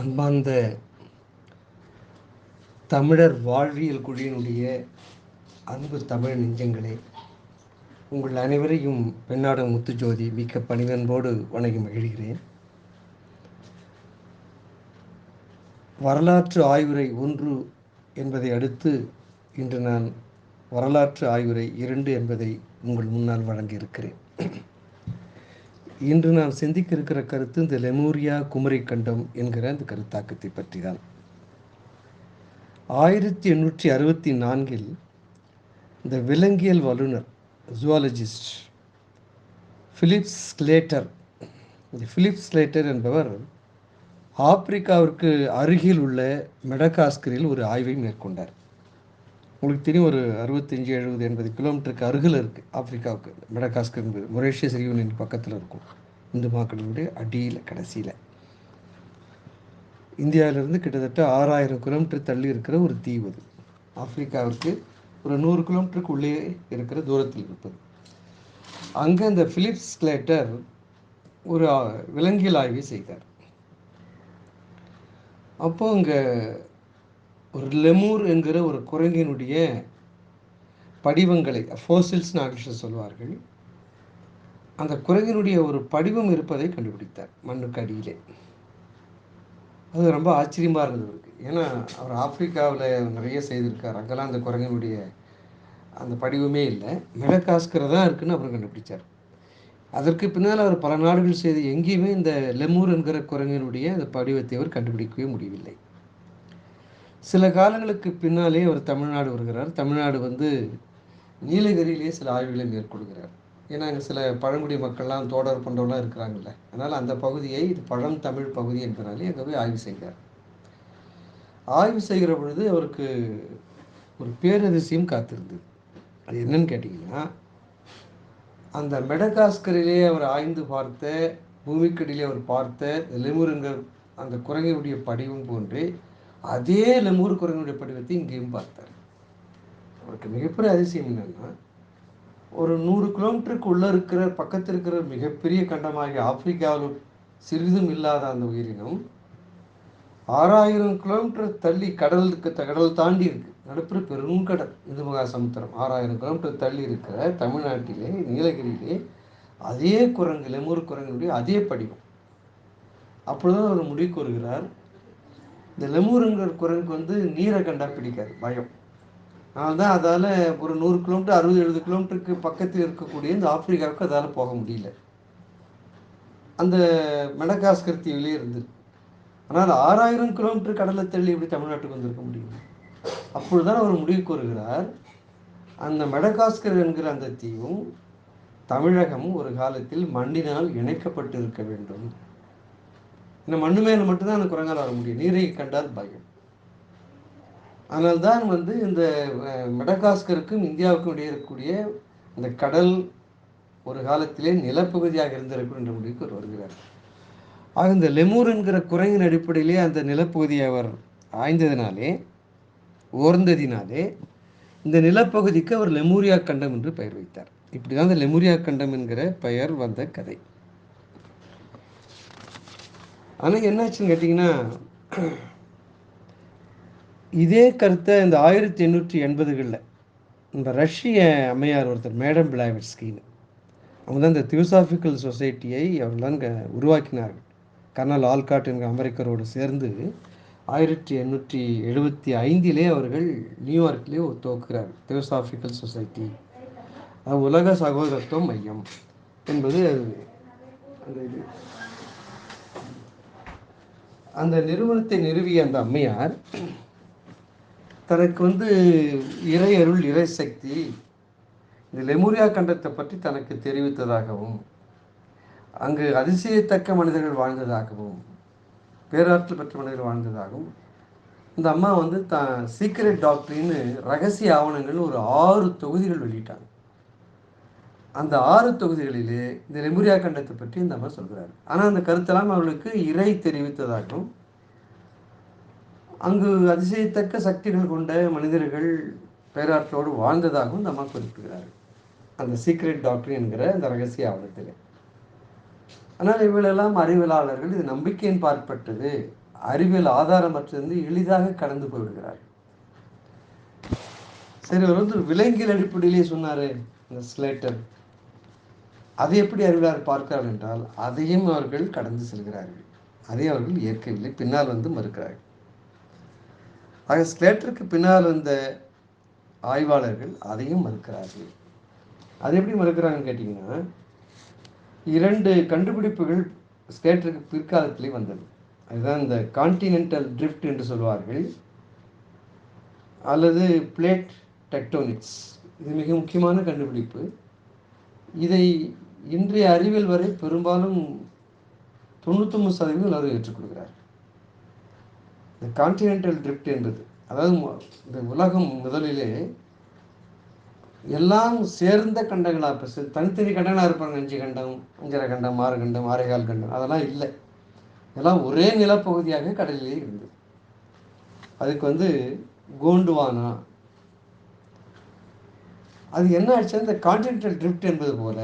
அன்பார்ந்த தமிழர் வாழ்வியல் குழுவினுடைய அன்பு தமிழ் நெஞ்சங்களே உங்கள் அனைவரையும் பெண்ணாட முத்துஜோதி மிக்க பணிவன்போடு வணங்கி மகிழ்கிறேன். வரலாற்று ஆய்வுரை ஒன்று என்பதை அடுத்து இன்று நான் வரலாற்று ஆய்வுரை இரண்டு என்பதை உங்கள் முன்னால் வழங்கியிருக்கிறேன். இன்று நான் சிந்திக்க இருக்கிற கருத்து இந்த லெமூரியா குமரி கண்டம் என்கிற அந்த கருத்தாக்கத்தை பற்றி தான் ஆயிரத்தி எண்ணூற்றி அறுபத்தி நான்கில் இந்த விலங்கியல் வல்லுனர் ஜுவாலஜிஸ்ட் ஃபிலிப்ஸ் ஸ்லேட்டர் இந்த பிலிப்ஸ் ஸ்லேட்டர் என்பவர் ஆப்பிரிக்காவிற்கு அருகில் உள்ள மெடகாஸ்கரில் ஒரு ஆய்வை மேற்கொண்டார். உங்களுக்கு தெரியும் ஒரு அறுபத்தஞ்சு எழுபது எண்பது கிலோமீட்டருக்கு அருகில் இருக்குது ஆப்பிரிக்காவுக்கு மெடகாஸ்கர் என்பது மொரேஷியஸ் யூனியன் பக்கத்தில் இருக்கும். இந்து மக்களுடைய அடியில் கடைசியில். இந்தியாவிலிருந்து கிட்டத்தட்ட ஆறாயிரம் கிலோமீட்டர் தள்ளி இருக்கிற ஒரு தீவு அது. ஆப்பிரிக்காவிற்கு ஒரு நூறு கிலோமீட்டருக்கு உள்ளே இருக்கிற தூரத்தில் இருப்பது. அங்கே இந்த ஃபிலிப்ஸ் கிளேட்டர் ஒரு விலங்கியல் ஆய்வை செய்தார். அப்போது அங்கே ஒரு லெமூர் என்கிற ஒரு குரங்கினுடைய படிவங்களை ஃபோசில்ஸ்னு ஆங்கிலத்தில் சொல்வார்கள். அந்த குரங்கினுடைய ஒரு படிவம் இருப்பதை கண்டுபிடித்தார் மண்ணுக்கு அடியிலே. அது ரொம்ப ஆச்சரியமாக இருந்தது அவருக்கு. ஏன்னா அவர் ஆப்பிரிக்காவில் நிறைய செய்திருக்கார். அங்கெல்லாம் அந்த குரங்கினுடைய அந்த படிவமே இல்லை. மெடகாஸ்கர் தான் இருக்குன்னு அப்புறம் கண்டுபிடிச்சார். அதற்கு பின்னால் அவர் பல நாடுகள் செய்து எங்கேயுமே இந்த லெமூர் என்கிற குரங்கினுடைய அந்த படிவத்தை அவர் கண்டுபிடிக்கவே முடியவில்லை. சில காலங்களுக்கு பின்னாலே அவர் தமிழ்நாடு வருகிறார். தமிழ்நாடு வந்து நீலகிரியிலேயே சில ஆய்வுகளை மேற்கொள்கிறார். ஏன்னா அங்கே சில பழங்குடி மக்கள்லாம் தோடர் போன்றவெல்லாம் இருக்கிறாங்கல்ல. அதனால் அந்த பகுதியை இது பழம் தமிழ் பகுதி என்பதனாலே அங்கே போய் ஆய்வு செய்கிறார். ஆய்வு செய்கிற பொழுது அவருக்கு ஒரு பேரதிசயம் காத்திருந்தது. அது என்னன்னு கேட்டிங்கன்னா அந்த மெடகாஸ்கரிலே அவர் ஆய்ந்து பார்த்த பூமிக்கடியிலே அவர் பார்த்த லெமுருங்க அந்த குரங்கையுடைய படிவம் போன்றே அதே லெமூர் குரங்கனுடைய படிவத்தை இங்கேயும் பார்த்தார். அவருக்கு மிகப்பெரிய அதிசயம் என்னென்னா ஒரு நூறு கிலோமீட்டருக்கு உள்ளே இருக்கிற பக்கத்தில் இருக்கிற மிகப்பெரிய கண்டமாகிய ஆப்பிரிக்காவில் சிறிதும் இல்லாத அந்த உயிரினம் ஆறாயிரம் கிலோமீட்டர் தள்ளி கடலுக்கு கடல் தாண்டி இருக்கு. நடுப்புற பெருங்கடல் இந்து மகா சமுத்திரம் ஆறாயிரம் கிலோமீட்டர் தள்ளி இருக்கிற தமிழ்நாட்டிலே நீலகிரியிலே அதே குரங்கு லெமூர் குரங்குடைய அதே படிவம். அப்பொழுது அவர் முடிவு கூறுகிறார் இந்த லெமூருங்கிற குரங்குக்கு வந்து நீரை கண்டா பிடிக்காது பயம். அதனால்தான் அதால் ஒரு நூறு கிலோமீட்டர் அறுபது எழுபது கிலோமீட்டருக்கு பக்கத்தில் இருக்கக்கூடிய இந்த ஆப்பிரிக்காவுக்கு அதால் போக முடியல. அந்த மெடகாஸ்கர் தீவிலே இருந்து. ஆனால் ஆறாயிரம் கிலோமீட்டர் கடலை தள்ளி இப்படி தமிழ்நாட்டுக்கு வந்திருக்க முடியும்? அப்பொழுதுதான் அவர் முடிவு கூறுகிறார் அந்த மெடகாஸ்கர் என்கிற அந்த தீவும் தமிழகம் ஒரு காலத்தில் மண்ணினால் இணைக்கப்பட்டு இருக்க வேண்டும். இந்த மண்ணு மேலே மட்டும்தான் அந்த குரங்கால் வர முடியும். நீரை கண்டால் பயம். அதனால்தான் வந்து இந்த மெடகாஸ்கருக்கும் இந்தியாவுக்கும் இடையே இருக்கக்கூடிய அந்த கடல் ஒரு காலத்திலே நிலப்பகுதியாக இருந்திருக்கும் என்ற முடிவுக்கு அவர் வருகிறார். ஆக இந்த லெமூர் என்கிற குரங்கின் அடிப்படையிலே அந்த நிலப்பகுதியை அவர் ஆய்ந்ததினாலே ஓர்ந்ததினாலே இந்த நிலப்பகுதிக்கு அவர் லெமூரியா கண்டம் என்று பெயர் வைத்தார். இப்படி தான் அந்த லெமூரியா கண்டம் என்கிற பெயர் வந்த கதை. ஆனால் என்னாச்சுன்னு கேட்டிங்கன்னா இதே கருத்தை இந்த ஆயிரத்தி எண்ணூற்றி எண்பதுகளில் இந்த ரஷ்ய அம்மையார் ஒருத்தர் மேடம் பிளாவிட்ஸ்கின்னு அவங்க தான் இந்த தியோசாஃபிக்கல் சொசைட்டியை அவர்கள்லாம் இங்கே உருவாக்கினார்கள். கர்னல் ஆல்காட் என்கிற அமெரிக்கரோடு சேர்ந்து ஆயிரத்தி எண்ணூற்றி எழுபத்தி ஐந்திலே அவர்கள் நியூயார்க்லேயே துவக்குகிறார் தியோசாஃபிக்கல் சொசைட்டி. அது உலக சகோதரத்துவம் மையம் என்பது அந்த இது. அந்த நிறுவனத்தை நிறுவிய அந்த அம்மையார் தனக்கு வந்து இறை அருள் இறை சக்தி இந்த லெமுரியா கண்டத்தை பற்றி தனக்கு தெரிவித்ததாகவும் அங்கு அதிசயத்தக்க மனிதர்கள் வாழ்ந்ததாகவும் பேராற்றல் பெற்ற மனிதர்கள் வாழ்ந்ததாகவும் இந்த அம்மா வந்து த சீக்ரெட் டாக்டரின்னு ரகசிய ஆவணங்கள் ஒரு ஆறு தொகுதிகள் வெளியிட்டாங்க. அந்த ஆறு தொகுதிகளிலே இந்த லெமுரியா கண்டத்தை பற்றி இந்த அம்மா சொல்கிறார். ஆனால் அந்த கருத்தெல்லாம் அவர்களுக்கு இறை தெரிவித்ததாகவும் அங்கு அதிசயத்தக்க சக்திகள் கொண்ட மனிதர்கள் பேராற்றலோடு வாழ்ந்ததாகவும் இந்த அம்மா குறிப்பிடுகிறார்கள் அந்த சீக்ரெட் டாக்டர் என்கிற அந்த ரகசிய ஆவணத்தில். ஆனால் இவளெல்லாம் அறிவியலாளர்கள் இது நம்பிக்கையின் பார்ப்பட்டது. அறிவியல் ஆதாரமற்றிருந்து எளிதாக கடந்து போய்விடுகிறார். சரி அவர் வந்து விலங்கியல் அடிப்படையிலேயே சொன்னார் இந்த ஸ்லேட்டர். அதை எப்படி அறிவியலார் பார்க்கிறார்கள் என்றால் அதையும் அவர்கள் கடந்து செல்கிறார்கள். அதை அவர்கள் ஏற்கவில்லை. பின்னால் வந்து மறுக்கிறார்கள். ஆக ஸ்லேட்டருக்கு பின்னால் வந்த ஆய்வாளர்கள் அதையும் மறுக்கிறார்கள். அது எப்படி மறுக்கிறாங்கன்னு கேட்டிங்கன்னா இரண்டு கண்டுபிடிப்புகள் ஸ்லேட்டருக்கு பிற்காலத்திலே வந்தது. அதுதான் இந்த கான்டினென்டல் ட்ரிஃப்ட் என்று சொல்வார்கள். அல்லது பிளேட் டெக்டோனிக்ஸ் இது மிக முக்கியமான கண்டுபிடிப்பு. இதை இன்றைய அறிவியல் வரை பெரும்பாலும் தொண்ணூத்தொம்பது சதவீதம் எல்லாரும் ஏற்றுக்கொள்கிறார் இந்த கான்டினென்டல் ட்ரிஃப்ட் என்பது அதாவது இந்த உலகம் முதலிலே எல்லாம் சேர்ந்த கண்டங்களாக இப்போ தனித்தனி கண்டங்களாக இருப்பாங்க. அஞ்சு கண்டம் அஞ்சரை கண்டம் ஆறு கண்டம் ஆறேகால் கண்டம் அதெல்லாம் இல்லை. எல்லாம் ஒரே நிலப்பகுதியாக கடலிலே இருந்தது. அதுக்கு வந்து கோண்டுவானா. அது என்ன ஆச்சு இந்த கான்டினென்டல் ட்ரிப்ட் என்பது போல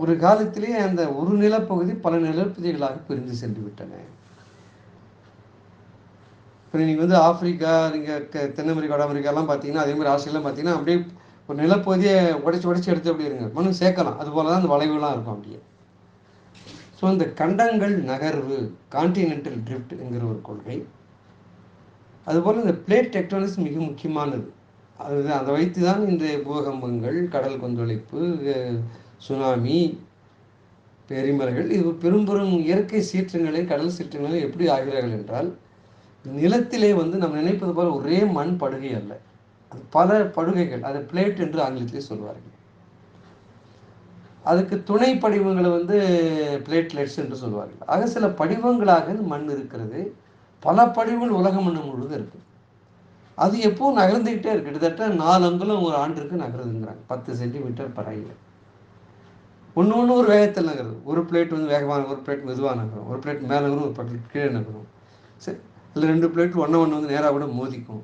ஒரு காலத்திலே அந்த ஒரு நிலப்பகுதி பல நிலப்பகுதிகளாக பிரிந்து சென்று விட்டன இப்போ நீங்கள் வந்து ஆப்பிரிக்கா நீங்கள் தென் அமெரிக்கா வட அமெரிக்காலாம் பார்த்தீங்கன்னா அதே மாதிரி ஆஸ்திரேலியா பார்த்தீங்கன்னா அப்படியே ஒரு நிலப்பகுதியை உடைச்சி உடைச்சி எடுத்து அப்படி இருங்க. மண்ணு சேர்க்கலாம். அது போல தான் அந்த வளைவுலாம் இருக்கும் அப்படியே. ஸோ இந்த கண்டங்கள் நகர்வு கான்டினென்டல் ட்ரிஃப்ட்ங்கிற ஒரு கொள்கை. அதுபோல் இந்த பிளேட் டெக்டானிக்ஸ் மிக முக்கியமானது. அது அதை வைத்து தான் இன்றைய பூகம்பங்கள் கடல் கொந்தளிப்பு சுனாமி பெருமலைகள் இது பெரும் பெரும் இயற்கை சீற்றங்களை கடல் சீற்றங்களை எப்படி ஆகிறார்கள் என்றால் நிலத்திலே வந்து நம்ம நினைப்பது போல ஒரே மண் படுகை அல்ல. அது பல படுகைகள் அதை பிளேட் என்று ஆங்கிலத்திலே சொல்வார்கள். அதுக்கு துணை படிவங்களை வந்து பிளேட்லெட்ஸ் என்று சொல்வார்கள். ஆக சில படிவங்களாக மண் இருக்கிறது. பல படிவங்கள் உலக மண் முழுவதும் இருக்கு. அது எப்போ நகர்ந்துக்கிட்டே இருக்கு. கிட்டத்தட்ட நாலு அங்குலம் ஒரு ஆண்டிற்கு நகருதுங்கிறாங்க. பத்து சென்டிமீட்டர் பரவாயில்லை ஒன்று ஒன்று ஒரு வேகத்தில் நகருது. ஒரு பிளேட் வந்து வேகமாக ஒரு பிளேட் மெதுவாக நகரும் ஒரு பிளேட் மேலே நகரும் ஒரு பிளேட் கீழே நகரும். சரி இல்லை ரெண்டு பிளேட் ஒன்றை ஒன்று வந்து நேராக கூட மோதிக்கும்.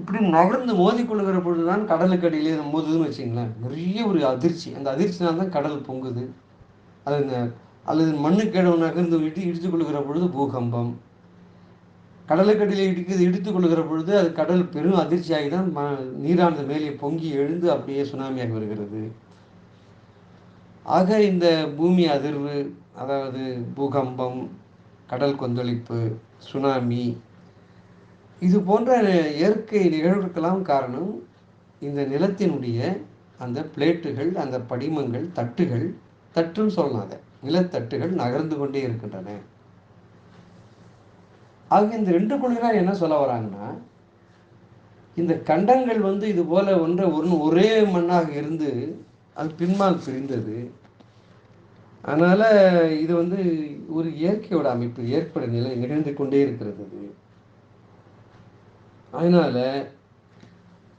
இப்படி நகர்ந்து மோதிக்கொள்ளுகிற பொழுது தான் கடலுக்கு அடியிலே மோதுதுன்னு வச்சிங்களேன் நிறைய ஒரு அதிர்ச்சி. அந்த அதிர்ச்சினால் தான் கடல் பொங்குது. அது இந்த அல்லது மண்ணுக்கேடு நகர்ந்து இடி இடித்து கொள்ளுகிற பொழுது பூகம்பம். கடலுக்கடியில் இடிக்குது இடித்து கொள்கிற பொழுது அது கடல் பெரும் அதிர்ச்சியாகி தான் ம நீரானது மேலே பொங்கி எழுந்து அப்படியே சுனாமியாக வருகிறது. ஆக இந்த பூமி அதிர்வு அதாவது பூகம்பம் கடல் கொந்தளிப்பு சுனாமி இது போன்ற இயற்கை நிகழ்வுக்கெல்லாம் காரணம் இந்த நிலத்தினுடைய அந்த பிளேட்டுகள் அந்த படிமங்கள் தட்டுகள் தட்டுன்னு சொல்லலாம் அதை. நிலத்தட்டுகள் நகர்ந்து கொண்டே இருக்கின்றன. ஆக இந்த ரெண்டு கொள்கையார் என்ன சொல்ல வராங்கன்னா இந்த கண்டங்கள் வந்து இது போல ஒன்றை ஒரு ஒரே மண்ணாக இருந்து அது பின்மால் பிரிந்தது. அதனால் இது வந்து ஒரு இயற்கையோட அமைப்பு ஏற்பட நிலை நிகழ்ந்து கொண்டே இருக்கிறது அதனால்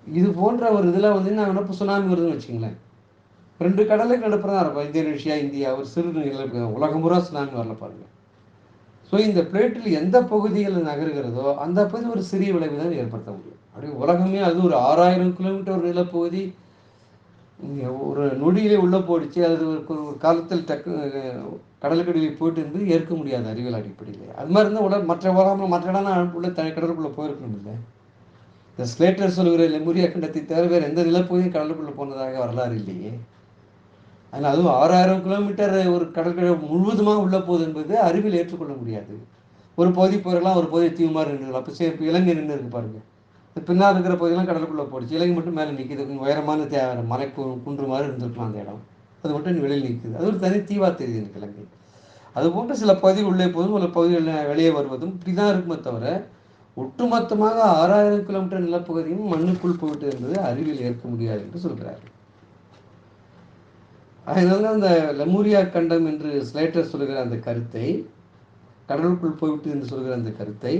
இது போன்ற ஒரு இதில் வந்து நான் என்ன சுனாமி வருதுன்னு வச்சுங்களேன் ரெண்டு கடலுக்கு நடுப்புற தான் இருக்கும் இந்தோனேஷியா இந்தியா ஒரு சிறு நிலை உலகம் பூரா சுனாமி வரல பாருங்க. ஸோ இந்த பிளேட்டில் எந்த பகுதிகளில் நகருகிறதோ அந்த பகுதி ஒரு சிறிய விளைவு தான் ஏற்படுத்த முடியும். அப்படியே உலகமே அது ஒரு ஆறாயிரம் கிலோமீட்டர் நிலப்பகுதி ஒரு நொடியிலே உள்ளே போயிடுச்சு. அது ஒரு காலத்தில் டக்கு கடலுக்கடியில் போயிட்டு இருந்து ஏற்க முடியாது அறிவியல் அடிப்படையில். அது மாதிரி இருந்தால் உடல் மற்ற உலகம் மற்ற இடம் உள்ள தனி கடலுக்குள்ளே போயிருக்கணும் இல்லை? இந்த ஸ்லேட்டர் சொல்கிற லெமுரியா கண்டத்தை தவிர வேறு எந்த நிலப்பகுதியும் கடலுக்குள்ளே போனதாக வரலாறு இல்லையே. அதனால் அதுவும் ஆறாயிரம் கிலோமீட்டர் ஒரு கடற்கரை முழுவதுமாக உள்ளே போகுது என்பது அறிவியல் ஏற்றுக்கொள்ள முடியாது. ஒரு பகுதி போயிடலாம் ஒரு பகுதி தீவுமாறு நின்றுக்கலாம். அப்போ சரி இப்போ இலங்கை நின்று இருக்கு பாருங்கள் பின்னால் இருக்கிற பகுதியெல்லாம் கடலுக்குள்ளே போடுச்சு இலங்கை மட்டும் மேலே நிற்கிது உயரமான தே மலை குன்று மாதிரி இருந்திருக்கலாம் அந்த இடம். அது மட்டும் வெளியில் நிற்குது அது ஒரு தனி தீவா தெரியுது எனக்கு இலங்கை. அது போன்ற சில பகுதிகள் உள்ளே போதும் சில பகுதிகள் வெளியே வருவதும் இப்படி தான் இருக்குமே தவிர ஒட்டுமொத்தமாக ஆறாயிரம் கிலோமீட்டர் நிலப்பகுதியும் மண்ணுக்குள் போயிட்டு இருந்தது அறிவியல் ஏற்க முடியாது என்று சொல்கிறார் அதனால அந்த லெமூரியா கண்டம் என்று ஸ்லேட்டர் சொல்கிற அந்த கருத்தை கடலுக்குள் போய்விட்டு என்று சொல்கிற அந்த கருத்தை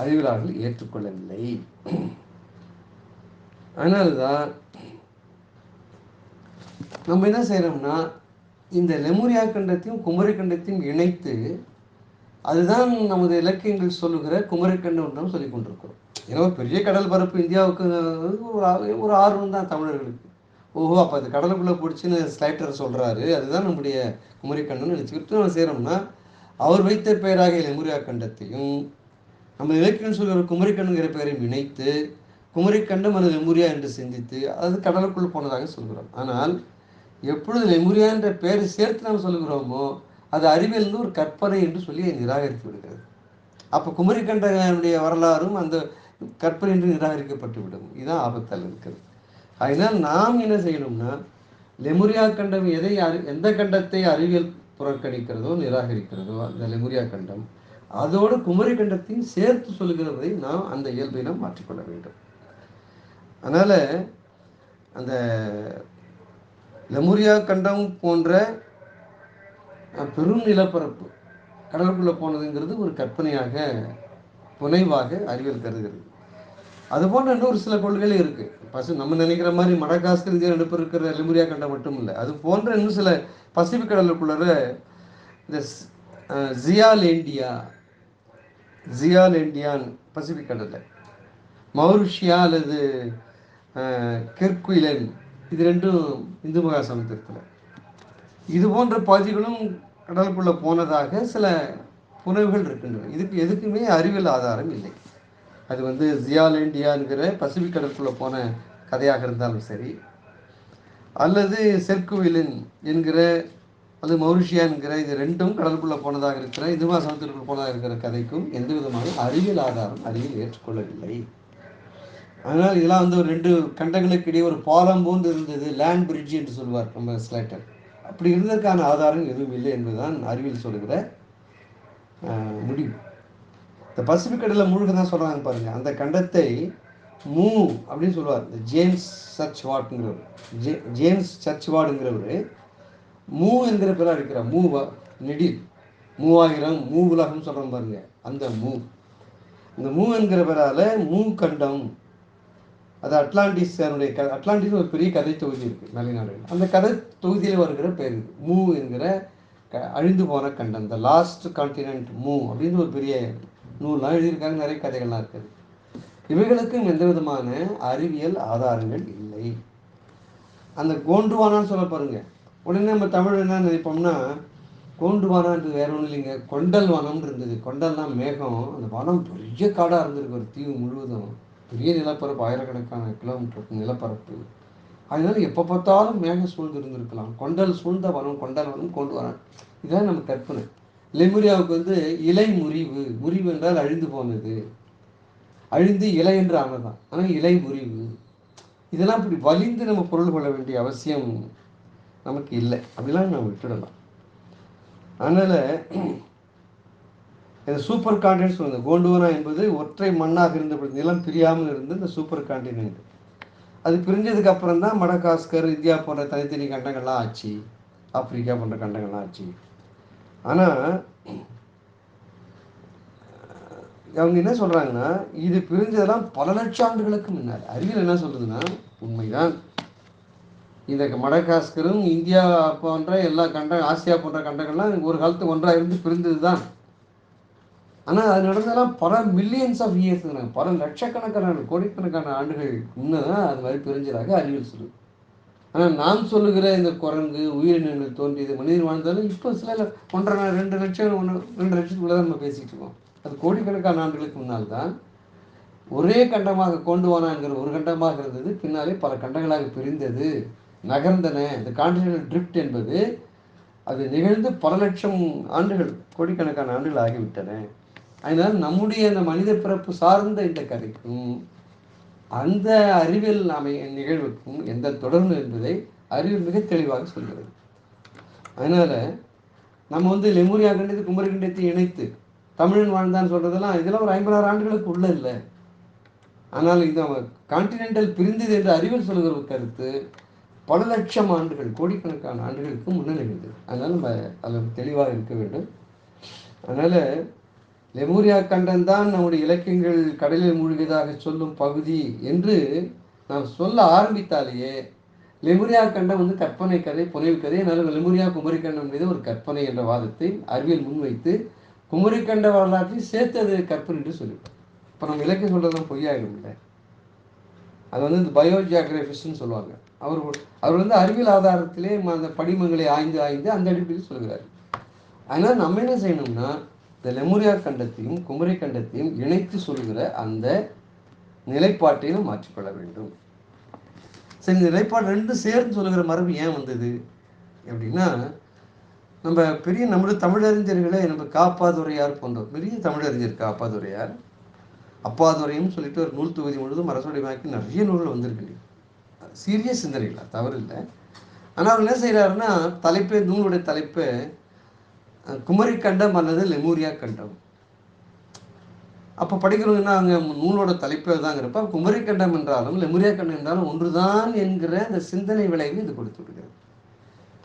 அறிவிலார்கள் ஏற்றுக்கொள்ளவில்லை. அதனால்தான் நம்ம என்ன செய்கிறோம்னா இந்த லெமுரியா கண்டத்தையும் குமரி கண்டத்தையும் இணைத்து அதுதான் நமது இலக்கியங்கள் சொல்லுகிற குமரிக்கண்டம் சொல்லி கொண்டிருக்கிறோம். ஏன்னா பெரிய கடல் பரப்பு இந்தியாவுக்கு ஒரு ஒரு ஆர்வம் தான் தமிழர்களுக்கு. ஓஹோ அப்போ அது கடலுக்குள்ளே பிடிச்சின்னு ஸ்லைட்டர் சொல்கிறாரு அதுதான் நம்முடைய குமரிக்கண்ணன் நினச்சிக்கிட்டு நம்ம செய்கிறோம்னா அவர் வைத்த பெயராகிய லெமுரியா கண்டத்தையும் நம்ம இலக்கியம் சொல்கிற குமரிக்கண்ணுங்கிற பெயரை இணைத்து குமரிக்கண்டம் அல்லது லெமுரியா என்று சிந்தித்து அது கடலுக்குள் போனதாக சொல்கிறோம். ஆனால் எப்பொழுது லெமுரியா என்ற பெயரை சேர்த்து நாம் சொல்கிறோமோ அது அறிவியல் ஒரு கற்பனை என்று சொல்லி நிராகரித்து விடுகிறது. அப்போ குமரிக்கண்டனுடைய வரலாறும் அந்த கற்பனை என்று நிராகரிக்கப்பட்டு விடும் இதுதான் ஆபத்தால் இருக்கிறது. அதனால் நாம் என்ன செய்யணும்னா லெமுரியா கண்டம் எதை அறி எந்த கண்டத்தை அறிவியல் புறக்கணிக்கிறதோ நிராகரிக்கிறதோ அந்த லெமுரியா கண்டம் அதோடு குமரி கண்டத்தையும் சேர்த்து சொல்லுகிறதை நாம் அந்த இயல்பை நாம் மாற்றிக்கொள்ள வேண்டும். அதனால் அந்த லெமுரியா கண்டம் போன்ற பெரும் நிலப்பரப்பு கடலுக்குள்ளே போனதுங்கிறது ஒரு கற்பனையாக புனைவாக அறிவியல் கருதுகிறது. அதுபோன்ற இன்னொரு சில கொள்கைகள் இருக்குது பசு நம்ம நினைக்கிற மாதிரி மடகாஸ்கர் இந்தியா நடுப்பு இருக்கிற லெமுரியா கண்டம் மட்டும் இல்லை. அது போன்ற இன்னும் சில பசிபிக் கடலுக்குள்ள இந்த ஸ்- ஜியால் இந்தியா ஜியால் இண்டியான் பசிபிக் கடலில் மௌரிஷியா அல்லது கெர்குயிலன் இது ரெண்டும் இந்து மகா சமுத்திரத்தில் இது போன்ற பகுதிகளும் கடலுக்குள்ளே போனதாக சில புனைவுகள் இருக்கின்றன. இதுக்கு எதுக்குமே அறிவியல் ஆதாரம் இல்லை. அது வந்து ஜியால் இண்டியாங்கிற பசிபிக் கடலுக்குள்ளே போன கதையாக இருந்தாலும் சரி அல்லது செர்குவிலின் என்கிற அது மௌரிஷியா என்கிற இது ரெண்டும் கடலுக்குள்ளே போனதாக இருக்கிற இந்துமா சமுத்திரத்துக்குள் போனதாக இருக்கிற கதைக்கும் எந்த விதமான அறிவியல் ஆதாரம் அறிவியல் ஏற்றுக்கொள்ளவில்லை. அதனால் இதெல்லாம் வந்து ஒரு ரெண்டு கண்டங்களுக்கு இடையே ஒரு பாலம் போன்று இருந்தது லேண்ட் பிரிட்ஜ் என்று சொல்வார் நம்ம ஸ்லேட்டர். அப்படி இருந்ததற்கான ஆதாரம் எதுவும் இல்லை என்பதுதான் அறிவியல் சொல்கிற முடிவு. இந்த பசிபிக் கடலில் முழுக்க தான் சொல்கிறாங்க பாருங்கள் அந்த கண்டத்தை மூ அப்படின்னு சொல்லுவார் இந்த ஜேம்ஸ் சர்ச் வாட்ங்கிறவர். ஜே ஜேம்ஸ் சர்ச் வார்டுங்கிறவர் மூ என்கிற பேராக இருக்கிற மூ நெடில். மூவாயிரம் மூ உலகம் சொல்கிறோம் பாருங்க. அந்த மூ. இந்த மூ என்கிற பேரால மூ கண்டம். அது அட்லாண்டிஸ் அதனுடைய க அட்லாண்டிஸ் ஒரு பெரிய கதை தொகுதி இருக்குது மலைநாடு அந்த கதை தொகுதியில் வருகிற பேர் இது. மூ என்கிற க அழிந்து போன கண்டம். த லாஸ்ட் கான்டினென்ட் மூ அப்படின்னு ஒரு பெரிய நூல்லாம் எழுதியிருக்காங்க. நிறைய கதைகள்லாம் இருக்குது. இவைகளுக்கும் எந்த விதமான அறிவியல் ஆதாரங்கள் இல்லை. அந்த கோண்டுவானான்னு சொல்ல பாருங்கள் உடனே நம்ம தமிழ் என்ன நினைப்போம்னா கோண்டுவானான்றது வேற ஒன்றும் இல்லைங்க. கொண்டல் வனம்னு இருந்தது. கொண்டல்னா மேகம். அந்த வனம் பெரிய காடாக இருந்திருக்கு. ஒரு தீவு முழுவதும். பெரிய நிலப்பரப்பு ஆயிரக்கணக்கான கிலோமீட்டருக்கு நிலப்பரப்பு. அதனால எப்போ பார்த்தாலும் மேகம் சூழ்ந்து இருந்திருக்கலாம். கொண்டல் சூழ்ந்த வனம் கொண்டல் வனம் கொண்டு வரான் இதுதான் நம்ம கற்பனை. லெமுரியாவுக்கு வந்து இலை முறிவு. முறிவு என்றால் அழிந்து போனது. அழிந்து இலை என்று ஆனதான் ஆனால் இலை முறிவு. இதெல்லாம் இப்படி வலிந்து நம்ம பொருள் கொள்ள வேண்டிய அவசியம் நமக்கு இல்லை. அப்படிலாம் நம்ம விட்டுடலாம். அதனால் இந்த சூப்பர் கான்டினென்ட் சொல்லுங்க கோண்டுவனா என்பது ஒற்றை மண்ணாக இருந்த நிலம் பிரியாமல் இருந்து இந்த சூப்பர் கான்டினென்ட் அது பிரிஞ்சதுக்கு அப்புறம் தான் மடகாஸ்கர் இந்தியா போன்ற தனித்தனி கண்டங்கள்லாம் ஆச்சு. ஆப்பிரிக்கா போன்ற கண்டங்கள்லாம் ஆச்சு. ஆனால் அவங்க என்ன சொல்கிறாங்கன்னா இது பிரிஞ்சதெல்லாம் பல லட்சம் ஆண்டுகளுக்கு முன்னாடி. அறிவியல் என்ன சொல்லுதுன்னா உண்மைதான். இந்த மடகாஸ்கரும் இந்தியா போன்ற எல்லா கண்ட ஆசியா போன்ற கண்டங்கள்லாம் ஒரு காலத்து ஒன்றாக இருந்து பிரிந்தது தான் ஆனால் அது நடந்ததெல்லாம் பல மில்லியன்ஸ் ஆஃப் இயர்ஸ் பல லட்சக்கணக்கான கோடிக்கணக்கான ஆண்டுகள் முன்னதான் அது மாதிரி பிரிஞ்சதாக அறிவியல் சொல்லுது. ஆனால் நாம் சொல்லுகிற இந்த குரங்கு உயிரினங்கள் தோன்றியது மனிதன் வாழ்ந்தாலும் இப்போ சில ஒன்றரை ரெண்டு லட்சம் ஒன்று ரெண்டு லட்சத்துக்குள்ள தான் நம்ம பேசிகிட்டு இருக்கோம். அது கோடிக்கணக்கான ஆண்டுகளுக்கு முன்னால் தான் ஒரே கண்டமாக கொண்டு என்கிற ஒரு கண்டமாக இருந்தது. பின்னாலே பல கண்டங்களாக பிரிந்தது. நகர்ந்தன. இந்த கான்டினென்டல் ட்ரிஃப்ட் என்பது அது நிகழ்ந்து பல லட்சம் ஆண்டுகள் கோடிக்கணக்கான ஆண்டுகள் ஆகிவிட்டன. அதனால் நம்முடைய அந்த மனித பிறப்பு சார்ந்த இந்த கதைக்கும் அந்த அறிவியல் அமை நிகழ்வுக்கும் எந்த தொடர்பு என்பதை அறிவியல் மிக தெளிவாக சொல்கிறது. அதனால் நம்ம வந்து லெமூரியா கண்டித்து குமரி இணைத்து தமிழன் வாழ்ந்தான்னு சொல்கிறதெல்லாம் இதெல்லாம் ஒரு ஐம்பதாறு ஆண்டுகளுக்கு உள்ள இல்லை. ஆனால் இந்த கான்டினென்டல் பிரிந்தது என்று அறிவியல் சொல்கிற ஒரு கருத்து. பல லட்சம் ஆண்டுகள் கோடிக்கணக்கான ஆண்டுகளுக்கு முன்னே நிகழ்ந்தது. அதனால் நம்ம அதில் தெளிவாக இருக்க வேண்டும். அதனால் லெமூரியா கண்டம் தான் நம்முடைய இலக்கியங்கள் கடலில் மூழ்கியதாக சொல்லும் பகுதி என்று நாம் சொல்ல ஆரம்பித்தாலேயே லெமுரியா கண்டம் வந்து கற்பனை கதை புனைவு கதை. அதனால் லெமுரியா குமரிக்கண்டம் மீது ஒரு கற்பனை என்ற வாதத்தை அறிவியல் முன்வைத்து குமரிக்கண்ட வரலாற்றையும் சேர்த்தது சேர்த்து அது கற்பனை என்று சொல்லிவிட்டோம். இப்போ நம்ம இலக்கியம் சொல்கிறதெல்லாம் பொய்யாயிடும் இல்லை அது வந்து இந்த பயோஜியாகிரபிஸ்ட்னு சொல்லுவாங்க. அவர் அவர் வந்து அறிவியல் ஆதாரத்திலே ம- அந்த படிமங்களை ஆய்ந்து ஆய்ந்து அந்த அடிப்படையில் சொல்கிறார் அதனால் நம்ம என்ன செய்யணும்னா இந்த லெமுரியா கண்டத்தையும் குமரி கண்டத்தையும் இணைத்து சொல்கிற அந்த நிலைப்பாட்டையும் மாற்றிக்கொள்ள வேண்டும். சரி இந்த நிலைப்பாடு ரெண்டும் சேர்ந்து சொல்லுகிற மரபு ஏன் வந்தது? அப்படின்னா நம்ம பெரிய நம்முடைய தமிழறிஞர்களே நம்ம காப்பாதுரையார் போன்றோம் பெரிய தமிழறிஞர் காப்பாதுரையார் அப்பாதுரையும் சொல்லிட்டு ஒரு நூல் தொகுதி முழுவதும் அரசுடையமாக்கி நிறைய நூல்கள் வந்திருக்கு. சீரிய சிந்தனைகள் தவறு இல்லை. ஆனால் அவர் என்ன செய்கிறாருன்னா தலைப்பே நூலுடைய தலைப்பு குமரி கண்டம் அல்லது லெமூரியா கண்டம். அப்போ படிக்கிறவங்கன்னா அவங்க நூலோட தலைப்பே தாங்கிறப்ப குமரி கண்டம் என்றாலும் லெமுரியா கண்டம் என்றாலும் ஒன்றுதான் என்கிற அந்த சிந்தனை விளைவு இது கொடுத்து விடுகிறது.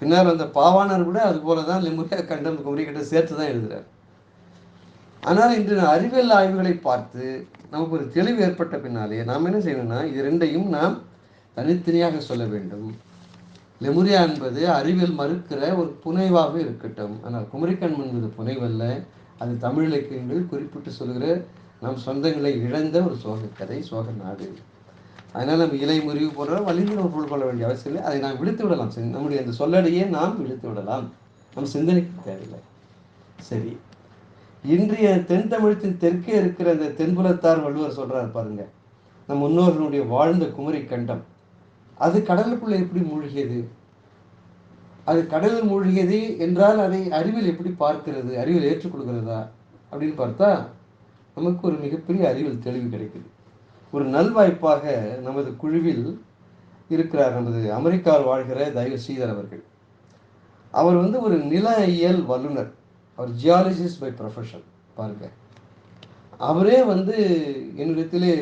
பின்னர் அந்த பாவாணர் கூட அது போல தான் லெமுரியா கண்டம் குமரி கண்டம் சேர்த்து தான் எழுதுகிறார் ஆனால் இன்று அறிவியல் ஆய்வுகளை பார்த்து நமக்கு ஒரு தெளிவு ஏற்பட்ட பின்னாலே நாம் என்ன செய்யணும்னா இது ரெண்டையும் நாம் தனித்தனியாக சொல்ல வேண்டும். லெமுரியா என்பது அறிவியல் மறுக்கிற ஒரு புனைவாக இருக்கட்டும். ஆனால் குமரிக்கண் என்பது புனைவல்ல. அது தமிழ் இலக்கியங்கள் குறிப்பிட்டு சொல்கிற நம் சொந்தங்களை இழந்த ஒரு சோக கதை சோக நாடு. அதனால் நம்ம இலை முறிவு போன்ற வலிந்து நம்ம பொருள் கொள்ள வேண்டிய அவசியம் இல்லை. அதை நாம் விழுத்து விடலாம். நம்முடைய அந்த சொல்லடையே நாம் விழுத்து விடலாம். நம் சிந்தனைக்கு தேவையில்லை. சரி. இன்றைய தென் தமிழத்தின் தெற்கே இருக்கிற அந்த தென்புலத்தார் வள்ளுவர் சொல்றாரு பாருங்க. நம் முன்னோர்களுடைய வாழ்ந்த குமரி கண்டம். அது கடலுக்குள்ள எப்படி மூழ்கியது? அது கடலில் மூழ்கியது என்றால் அதை அறிவியல் எப்படி பார்க்கிறது? அறிவியல் ஏற்றுக்கொள்கிறதா அப்படின்னு பார்த்தா நமக்கு ஒரு மிகப்பெரிய அறிவியல் தெளிவு கிடைக்குது. ஒரு நல்வாய்ப்பாக நமது குழுவில் இருக்கிறார் நமது அமெரிக்காவில் வாழ்கிற தயவு ஸ்ரீதர் அவர்கள். அவர் வந்து ஒரு நில இயல் வல்லுநர். அவர் ஜியாலஜிஸ்ட் பை ப்ரொஃபஷன் பாருங்க. அவரே வந்து என்னிடத்திலே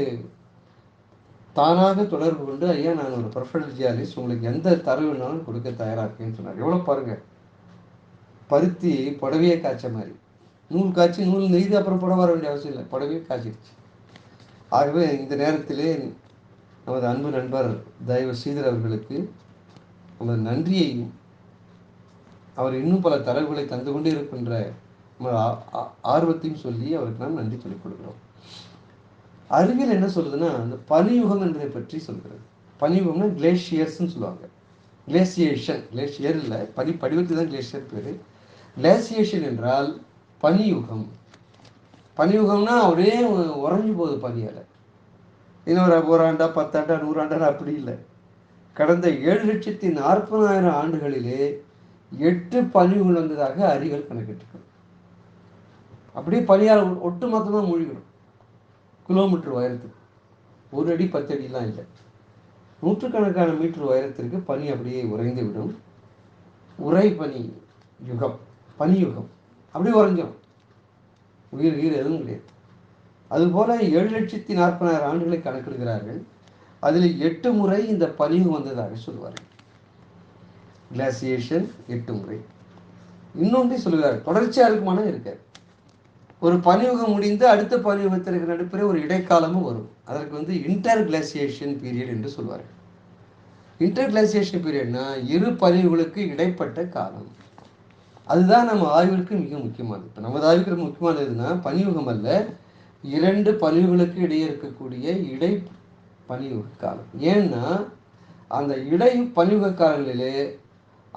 தானாக தொடர்பு கொண்டு ஐயா நான் ஒரு ப்ரொஃபஷனல் ஜியாலஜிஸ்ட் உங்களுக்கு எந்த தரவு வேணாலும் கொடுக்க தயாராக இருக்கேன்னு சொன்னார். எவ்வளோ பாருங்கள் பருத்தி புடவையே காய்ச்ச மாதிரி. நூல் காய்ச்சி நூல் நெய்து அப்புறம் புடவை வர வேண்டிய அவசியம் இல்லை. புடவையே காய்ச்சிருச்சு. ஆகவே இந்த நேரத்திலே நமது அன்பு நண்பர் தயவு ஸ்ரீதர் அவர்களுக்கு நமது நன்றியையும் அவர் இன்னும் பல தரவுகளை தந்து கொண்டே இருக்கின்ற ஆர்வத்தையும் சொல்லி அவருக்கு நாம் நன்றி சொல்லிக் கொடுக்குறோம். அறிவியல் என்ன சொல்லுதுன்னா அந்த பனியுகம் என்பதை பற்றி சொல்கிறது. பனியுகம்னா கிளேஷியர்ஸ்ன்னு சொல்லுவாங்க. கிளேசியேஷன் கிளேசியர் இல்லை பனி படிவத்துக்கு தான் கிளேசியர் பேர். கிளேசியேஷன் என்றால் பனியுகம். பனியுகம்னா ஒரே உறைஞ்சு போகுது பனியால். இன்னொரு ஒரு பத்தாண்டா நூறாண்டா அப்படி இல்லை. கடந்த ஏழு லட்சத்தி நாற்பதாயிரம் ஆண்டுகளிலே எட்டு பனியுகள் வந்ததாக அறிவியல் கணக்கிட்டு அப்படியே பனியால் ஒட்டு மொத்தமாக மூழ்கிடும். கிலோமீட்டர் உயரத்துக்கு. ஒரு அடி பத்து அடிலாம் இல்லை. நூற்றுக்கணக்கான மீட்டர் உயரத்திற்கு பனி அப்படியே உறைந்து விடும் உரை பனி யுகம் பனி யுகம். அப்படியே உறைஞ்சிடும் உயிர் உயிர் எதுவும் கிடையாது. அதுபோல் ஏழு லட்சத்தி நாற்பதாயிரம் ஆண்டுகளை கணக்கிடுகிறார்கள். அதில் எட்டு முறை இந்த பனியுகம் வந்ததாக சொல்வார்கள். கிளாசியேஷன் எட்டு முறை. இன்னொன்றே சொல்லுகிறார் தொடர்ச்சியாக இருக்குமான இருக்கார் ஒரு பனியுகம் முடிந்து அடுத்த பனியுகத்திற்கு நடுப்புற ஒரு இடைக்காலமும் வரும். அதற்கு வந்து இன்டர் கிளாசியேஷன் பீரியட் என்று சொல்வார்கள். இன்டர் கிளாசியேஷன் பீரியட்னா இரு பனிவுகளுக்கு இடைப்பட்ட காலம். அதுதான் நம்ம ஆய்வுக்கு மிக முக்கியமானது. இப்போ நமது ஆய்வுக்கு முக்கியமானதுன்னா பனியுகம் அல்ல இரண்டு பனிவுகளுக்கு இடையே இருக்கக்கூடிய இடை பனியுக காலம். ஏன்னா அந்த இடை பனியுக காலங்களிலே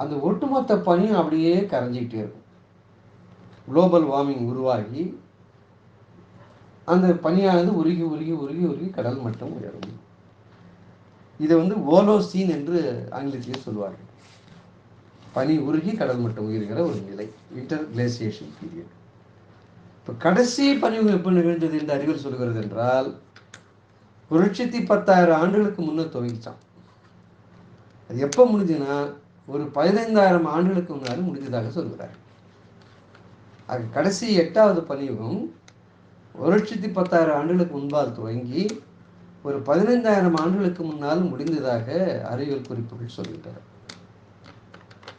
அந்த ஒட்டுமொத்த பனியும் அப்படியே கரைஞ்சிக்கிட்டே இருக்கும். குளோபல் வார்மிங் உருவாகி அந்த பனியானது உருகி உருகி உருகி உருகி கடல் மட்டம் உயரும். இதை வந்து ஓலோசீன் என்று ஆங்கிலத்திலே சொல்லுவார்கள். பனி உருகி கடல் மட்டம் உயர்கிற ஒரு நிலை இன்டர் கிளேசியேஷன் பீரியட் இப்போ கடைசி பனி எப்போ நிகழ்ந்தது என்று அறிவியல் சொல்கிறது என்றால் ஒரு லட்சத்தி பத்தாயிரம் ஆண்டுகளுக்கு முன்னே துவங்கிச்சான் அது எப்போ முடிஞ்சுன்னா ஒரு பதினைந்தாயிரம் ஆண்டுகளுக்கு முன்னாடி முடிஞ்சதாக சொல்கிறார். அது கடைசி எட்டாவது பணியுகம் ஒரு லட்சத்தி பத்தாயிரம் ஆண்டுகளுக்கு முன்பால் துவங்கி ஒரு பதினைந்தாயிரம் ஆண்டுகளுக்கு முன்னால் முடிந்ததாக அறிவியல் குறிப்புகள் சொல்கின்றனர்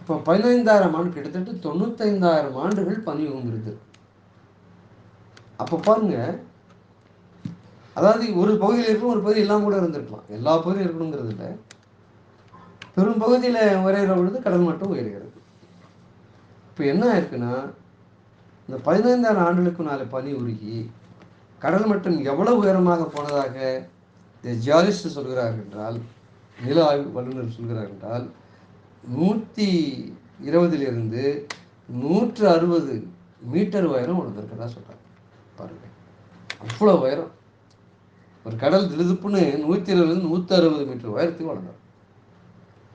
இப்போ பதினைந்தாயிரம் ஆண்டு கிட்டத்தட்ட தொண்ணூத்தைந்தாயிரம் ஆண்டுகள் பணியுகம் இருக்குது அப்போ பாருங்க அதாவது ஒரு பகுதியில் இருக்கும் ஒரு பகுதி எல்லாம் கூட இருந்திருக்கலாம். எல்லா பகுதியும் இருக்கணுங்கிறது இல்லை. பெரும்பகுதியில் உரையிற பொழுது கடல் மட்டும் உயர்கிறது. இப்போ என்ன ஆயிருக்குன்னா இந்த பதினைந்தாயிரம் ஆண்டுகளுக்கு நாலு பனி உருகி கடல் மட்டம் எவ்வளவு உயரமாக போனதாக இந்த ஜியாலிஸ்ட் சொல்கிறார் என்றால் நில ஆய்வு வல்லுநர் சொல்கிறார் என்றால் நூற்றி இருபதிலிருந்து நூற்று அறுபது மீட்டர் உயரம் உணர்ந்திருக்கிறதா சொல்கிறாங்க பாருங்க. அவ்வளோ உயரம். ஒரு கடல் திடுதுப்புன்னு நூற்றி இருபதுலேருந்து நூற்றி அறுபது மீட்டர் உயரத்துக்கு வளர்ந்துடும்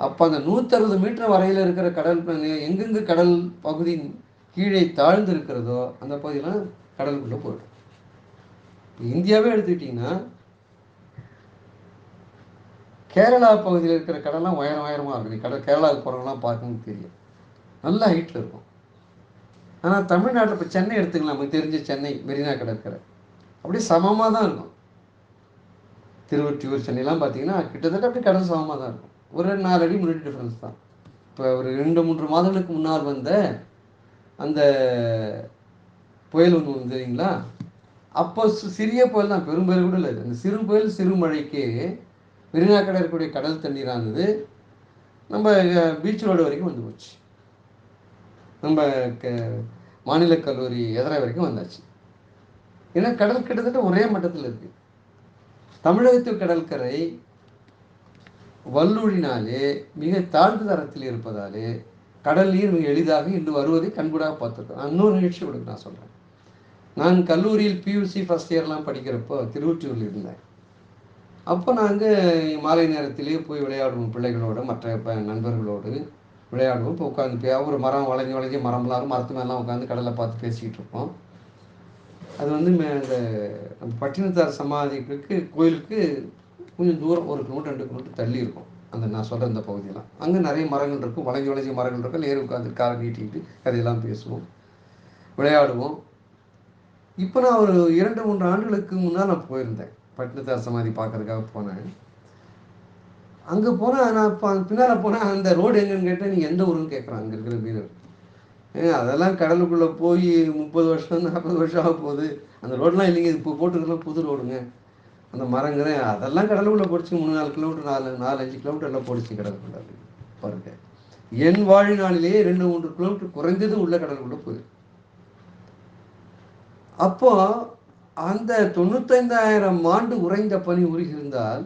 அப்போ அந்த நூற்றறுபது மீட்டர் வரையில் இருக்கிற கடல் எங்கெங்கு கடல் பகுதி கீழே தாழ்ந்து இருக்கிறதோ அந்த பகுதியெல்லாம் கடலுக்குள்ளே போயிடும். இந்தியாவே எடுத்துக்கிட்டிங்கன்னா கேரளா பகுதியில் இருக்கிற கடலாம் உயரம் உயரமாக இருக்கும். கடல் கேரளாவுக்கு போகிறவங்களாம் பார்க்கணும்னு தெரியும். நல்லா ஹைட்டில் இருக்கும். ஆனால் தமிழ்நாட்டில் இப்போ சென்னை எடுத்துக்கலாம். நமக்கு தெரிஞ்ச சென்னை மெரினா கடற்கரை அப்படியே சமமாக தான் இருக்கும். திருவொற்றியூர் சென்னைலாம் பார்த்தீங்கன்னா கிட்டத்தட்ட அப்படியே கடல் சமமாக தான் இருக்கும். ஒரு நாலு அடி முன்னாடி டிஃப்ரென்ஸ் தான். இப்போ ஒரு ரெண்டு மூன்று மாதங்களுக்கு முன்னால் வந்த அந்த புயல் ஒன்று வந்து தெரியுங்களா? அப்போ சிறிய புயல் தான் பெரும் புயல் கூட இல்லை அந்த சிறு புயல் சிறு மழைக்கு மெரினா கடற்கரை கடல் தண்ணீரானது நம்ம பீச் ரோடு வரைக்கும் வந்து போச்சு. நம்ம க மாநில கல்லூரி எதிரை வரைக்கும் வந்தாச்சு. ஏன்னா கடல் கிட்டத்தட்ட ஒரே மட்டத்தில் இருக்குது தமிழகத்து கடற்கரை வல்லூழினாலே மிக தாழ்ந்த தரத்தில் இருப்பதாலே கடல் நீர் மிக எளிதாக இன்று வருவதை கண்கூடாக பார்த்துருக்கோம். இன்னொரு நிகழ்ச்சி கொடுக்க நான் சொல்கிறேன் நான் கல்லூரியில் பியூசி ஃபஸ்ட் இயர்லாம் படிக்கிறப்போ திருவொற்றியூரில் இருந்தேன். அப்போ நாங்கள் மாலை நேரத்திலேயே போய் விளையாடுவோம் பிள்ளைகளோடு மற்ற நண்பர்களோடு விளையாடுவோம். இப்போ உட்காந்து ஒரு மரம் வளைஞ்சி வளைஞ்சி மரம்லாம் மரத்து மேலாம் உட்காந்து கடலை பார்த்து பேசிக்கிட்டு இருப்போம். அது வந்து இந்த பட்டினத்தார் சமாதிக்கு கோயிலுக்கு கொஞ்சம் தூரம் ஒரு கிலோமீட்டர் ரெண்டு கிலோமீட்டர் தள்ளி இருக்கும். அந்த நான் சொல்கிற இந்த பகுதியெல்லாம். அங்கே நிறைய மரங்கள் இருக்கும். வளைஞ்சி வளைஞ்சி மரங்கள் இருக்கும். நேரு உட்காந்து காலை நீட்டிக்கிட்டு கதையெல்லாம் பேசுவோம். விளையாடுவோம். இப்போ நான் ஒரு இரண்டு மூன்று ஆண்டுகளுக்கு முன்னால் நான் போயிருந்தேன். பட்டினத்தார் சமாதி பார்க்கறதுக்காக போனேன். அங்கே போனால் நான் இப்போ பின்னால் போனால் அந்த ரோடு எங்கன்னு கேட்டால் நீங்கள் எந்த ஊருன்னு கேட்குறான் அங்கே இருக்கிற வீரர் ஏன் அதெல்லாம் கடலுக்குள்ளே போய் முப்பது வருஷம் நாற்பது வருஷம் ஆக போகுது. அந்த ரோடெலாம் இல்லைங்க. இப்போ போட்டுருக்கலாம் புது ரோடுங்க. அந்த மரங்கிற அதெல்லாம் கடலுக்குள்ளே போடிச்சு. மூணு நாலு கிலோமீட்டர் நாலு நாலு அஞ்சு கிலோமீட்டர்லாம் போடிச்சு கடலுக்குள்ள. பாருங்க. என் வாழ்நாளிலேயே ரெண்டு மூன்று கிலோமீட்டர் குறைஞ்சது உள்ள கடலுக்குள்ளே போயிருக்கு அப்போ அந்த தொண்ணூத்தைந்தாயிரம் ஆண்டு உறைந்த பனி உருகியிருந்தால்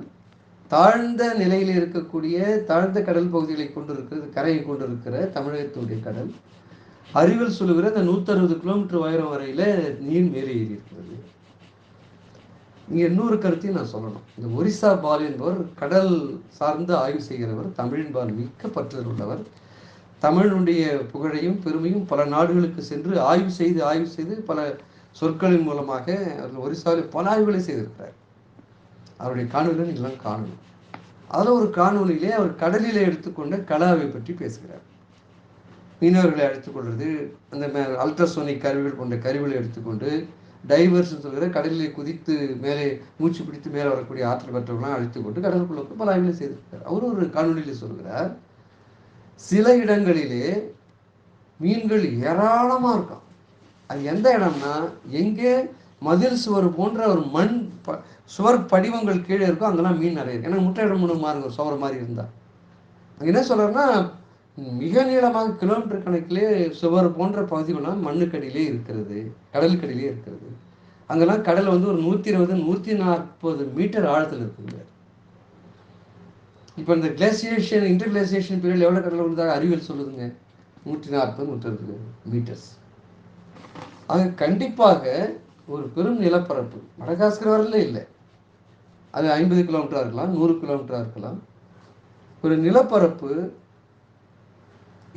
தாழ்ந்த நிலையில் இருக்கக்கூடிய தாழ்ந்த கடல் பகுதிகளை கொண்டிருக்கிறது கரையை கொண்டிருக்கிற தமிழகத்துடைய கடல் அறிவில் சொல்லுகிற அந்த நூற்றறுபது கிலோமீட்டர் உயரம் வரையில் நீர் மேலே ஏறி இருக்கிறது இங்கே இன்னொரு கருத்தையும் நான் சொல்லணும். இந்த ஒரிசா பால் என்பவர் கடல் சார்ந்து ஆய்வு செய்கிறவர் தமிழின்பால் மிக்க பற்றுதல் உள்ளவர் தமிழனுடைய புகழையும் பெருமையும் பல நாடுகளுக்கு சென்று ஆய்வு செய்து ஆய்வு செய்து பல சொற்களின் மூலமாக அவர் ஒரிசாவில் பல ஆய்வுகளை செய்திருக்கிறார். அவருடைய காணொலிகள் நீங்களாம் காணணும். அதில் ஒரு காணொலியிலே அவர் கடலிலே எடுத்துக்கொண்ட கலாவை பற்றி பேசுகிறார். மீனவர்களை அழைத்துக்கொள்வது அந்த அல்ட்ராசோனிக் கருவிகள் கொண்ட கருவிகளை எடுத்துக்கொண்டு டைவர்ஸ்னு சொல்கிற கடலிலே குதித்து மேலே மூச்சு பிடித்து மேலே வரக்கூடிய ஆற்றல் பெற்றவர்களாம் அழைத்துக்கொண்டு கடலுக்குள்ள பல ஆய்வுகளை செய்திருக்கிறார். அவர் ஒரு காணொலியில் சொல்கிறார் சில இடங்களிலே மீன்கள் ஏராளமாக இருக்கும். அது எந்த இடம்னா எங்கே மதில் சுவர் போன்ற ஒரு மண் சுவர் படிவங்கள் கீழே இருக்கோ அங்கெல்லாம் மீன் நிறைய இருக்கு. ஏன்னா முட்டை இடம் மூணு மாறுங்க சுவர் மாதிரி இருந்தால் என்ன சொல்கிறேன்னா மிக நீளமாக கிலோமீட்டர் கணக்கிலே சுவர் போன்ற பகுதிகள்லாம் மண்ணுக்கடியிலே இருக்கிறது கடலுக்கடியிலே இருக்கிறது. அங்கெல்லாம் கடல் வந்து ஒரு நூற்றி இருபது நூற்றி நாற்பது மீட்டர் ஆழத்தில் இருக்குங்க. இப்போ இந்த கிளேசியேஷன் இன்டர் கிளேசியேஷன் பீரியட் எவ்வளோ கடல் உள்ளதாக அறிவியல் சொல்லுதுங்க? நூற்றி நாற்பது நூற்றி அறுபது மீட்டர்ஸ் அது கண்டிப்பாக ஒரு பெரும் நிலப்பரப்பு மடகாஸ்கர் வரல இல்லை. அது ஐம்பது கிலோமீட்டராக இருக்கலாம் நூறு கிலோமீட்டராக இருக்கலாம். ஒரு நிலப்பரப்பு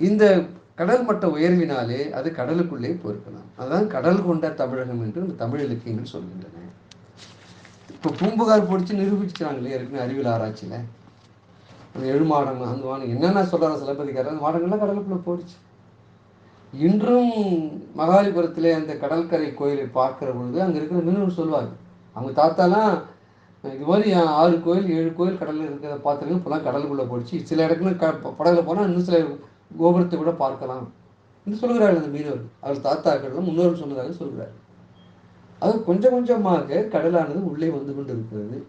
இந்த கடல் மட்ட உயர்வினாலே அது கடலுக்குள்ளே போயிருக்கலாம். அதுதான் கடல் கொண்ட தமிழகம் என்று இந்த தமிழ் இலக்கியங்கள் சொல்கின்றன. இப்போ பூம்புகார் பிடிச்சி நிரூபிச்சுறாங்களே இருக்குன்னு அறிவியல் ஆராய்ச்சியில். அந்த எழுமாடம் அந்த வானம் என்னென்ன சொல்கிறாங்க சிலப்பதிகாரம் அந்த மாடங்கள்லாம் கடலுக்குள்ளே போயிடுச்சு. இன்றும் மகாலிபுரத்தில் அந்த கடற்கரை கோயிலை பார்க்குற பொழுது அங்கே இருக்கிற மீனவர் சொல்லுவார் அவங்க தாத்தாலாம் இது மாதிரி ஆறு கோயில் ஏழு கோயில் கடலில் இருக்கிறத பார்த்துருங்க இப்போலாம் கடலுக்குள்ளே போயிடுச்சு. சில இடத்துல க படகுல போனால் இன்னும் சில கோபுரத்தை கூட பார்க்கலாம் என்று சொல்கிறார்கள். அந்த மீனவர் அவர் தாத்தாக்கள் முன்னோர்கள் சொன்னதாக சொல்கிறார். அது கொஞ்சம் கொஞ்சமாக கடலானது உள்ளே வந்து கொண்டு இருக்கிறது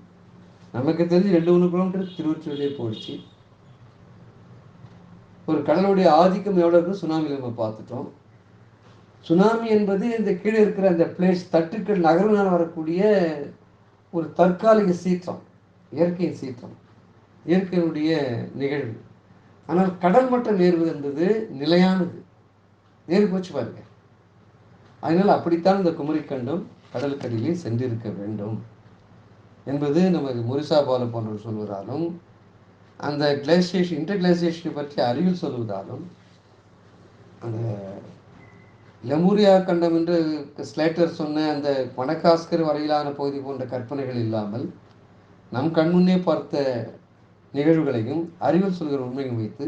நமக்கு தெரிஞ்சு ரெண்டு மூணு கிலோமீட்டர் திருவொற்றியூர்லேயே போயிடுச்சு. ஒரு கடலுடைய ஆதிக்கம் எவ்வளோ இருக்கு சுனாமியில் நம்ம பார்த்துட்டோம். சுனாமி என்பது இந்த கீழே இருக்கிற அந்த பிளேஸ் தட்டுக்கள் நகர்வுனால் வரக்கூடிய ஒரு தற்காலிக சீற்றம் இயற்கையின் சீற்றம் இயற்கையினுடைய நிகழ்வு. ஆனால் கடல் மட்டம் நேர்வு என்பது நிலையானது. நேரு போச்சு பாருங்க. அதனால் அப்படித்தான் இந்த குமரிக்கண்டம் கடலுக்கடியிலே சென்றிருக்க வேண்டும் என்பது நமது முரிசா பால போன்றவர் சொல்வதாலும் அந்த கிளேசியேஷன் இன்டர் கிளேசியேஷனை பற்றி அறிவில் சொல்வதாலும் அந்த லெமூரியா கண்டம் என்று ஸ்லேட்டர் சொன்ன அந்த பணக்காஸ்கர் வரையிலான பகுதி போன்ற கற்பனைகள் இல்லாமல் நம் கண்முன்னே பார்த்த நிகழ்வுகளையும் அறிவில் சொல்கிற உண்மையும் வைத்து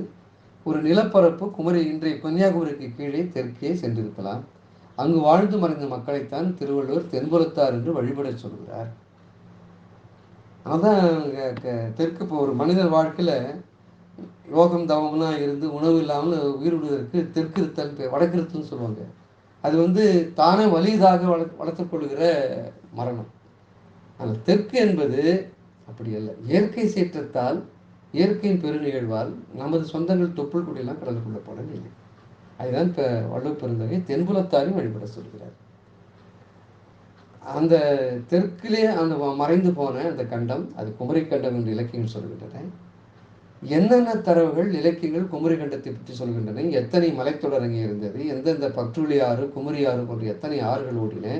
ஒரு நிலப்பரப்பு குமரி இன்றைய கன்னியாகுமரிக்கு கீழே தெற்கே சென்றிருக்கலாம். அங்கு வாழ்ந்து மறைந்த மக்களைத்தான் திருவள்ளுவர் தென்புலத்தார் என்று வழிபடச் சொல்கிறார். அதான் தெற்கு இப்போ ஒரு மனிதர் வாழ்க்கையில் யோகம் தவம்லாம் இருந்து உணவு இல்லாமல் உயிர் விடுவதற்கு தெற்கு இருத்தல் பேர் சொல்லுவாங்க. அது வந்து தானே வலிதாக வள வளர்த்துக்கொள்கிற மரணம். ஆனால் தெற்கு என்பது அப்படி அல்ல. இயற்கை சீற்றத்தால் இயற்கையின் பெருநிகழ்வால் நமது சொந்தங்கள் தொப்புள் குடியெல்லாம் கடந்து கொள்ளப்படவில்லை. அதுதான் இப்போ வள்ளுவ பெருந்தகை தென்புலத்தாரையும் வழிபட சொல்கிறார். அந்த தெற்கிலே அந்த மறைந்து போன அந்த கண்டம் அது குமரி கண்டம் என்று இலக்கியங்கள் சொல்கின்றன. என்னென்ன தரவுகள் இலக்கியங்கள் குமரி கண்டத்தை பற்றி சொல்கின்றன? எத்தனை மலைத்தொடர் அங்கே இருந்தது? எந்தெந்த பற்றுளி ஆறு குமரி ஆறு போன்ற எத்தனை ஆறுகள் ஓடின?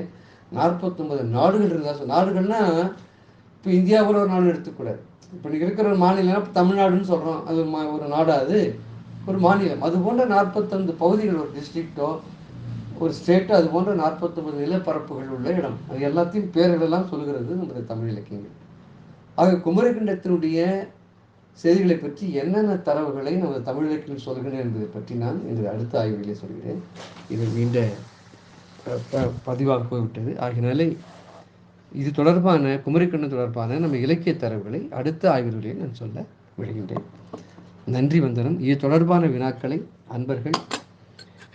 நாற்பத்தொன்பது நாடுகள் இருந்தால் நாடுகள்னா இப்போ இந்தியாவில் ஒரு நாடு எடுத்துக்கூடாது. இப்போ நீங்கள் இருக்கிற ஒரு மாநிலம் தமிழ்நாடுன்னு சொல்கிறோம் அது ஒரு மா- ஒரு நாடா அது. ஒரு மாநிலம். அது போன்ற நாற்பத்தொன்பது பகுதிகள் ஒரு டிஸ்ட்ரிக்டோ ஒரு ஸ்டேட்டோ அது போன்ற நாற்பத்தொன்பது நிலப்பரப்புகள் உள்ள இடம். அது எல்லாத்தையும் பேர்களெல்லாம் சொல்கிறது நமது தமிழ் இலக்கியங்கள். ஆக குமரிக்கண்டத்தினுடைய செய்திகளை பற்றி என்னென்ன தரவுகளை நமது தமிழ் இலக்கியம் சொல்கிறேன் என்பதை பற்றி நான் எனது அடுத்த ஆய்வுகளை சொல்கிறேன். இது நீண்ட ப- பதிவாக போய்விட்டது. ஆகினாலே இது தொடர்பான குமரிக்கண்ணன் தொடர்பான நம்ம இலக்கிய தரவுகளை அடுத்த ஆய்வுகளில் நான் சொல்ல விடுகின்றேன் நன்றி வந்தனம். இது தொடர்பான வினாக்களை அன்பர்கள்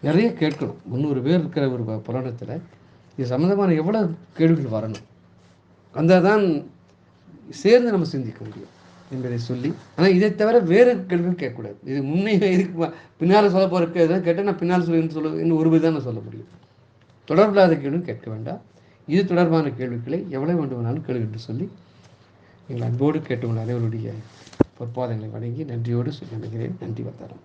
நிறைய கேட்கணும். முந்நூறு பேர் இருக்கிற ஒரு புராணத்தில் இது சம்மந்தமான எவ்வளோ கேள்விகள் வரணும். வந்தால் தான் சேர்ந்து நம்ம சிந்திக்க முடியும் என்பதை சொல்லி ஆனால் இதை தவிர வேறு கேள்விகள் கேட்கக்கூடாது. இது முன்னே இதுக்கு பின்னால் சொல்ல போகிற கேள்வி கேட்டால் நான் பின்னால் சொல்லி சொல்ல இன்னும் ஒரு தான் நான் சொல்ல முடியும். தொடர்பில்லாத கேள்வியும் கேட்க வேண்டாம். இது தொடர்பான கேள்விகளை எவ்வளவு வேண்டுமானாலும் கேளு என்று சொல்லி எங்கள் அன்போடு கேட்டுக்கொண்ட அனைவருடைய பொற்பாதங்களை வணங்கி நன்றியோடு சொல்லி நினைக்கிறேன் நன்றி வந்தாரம்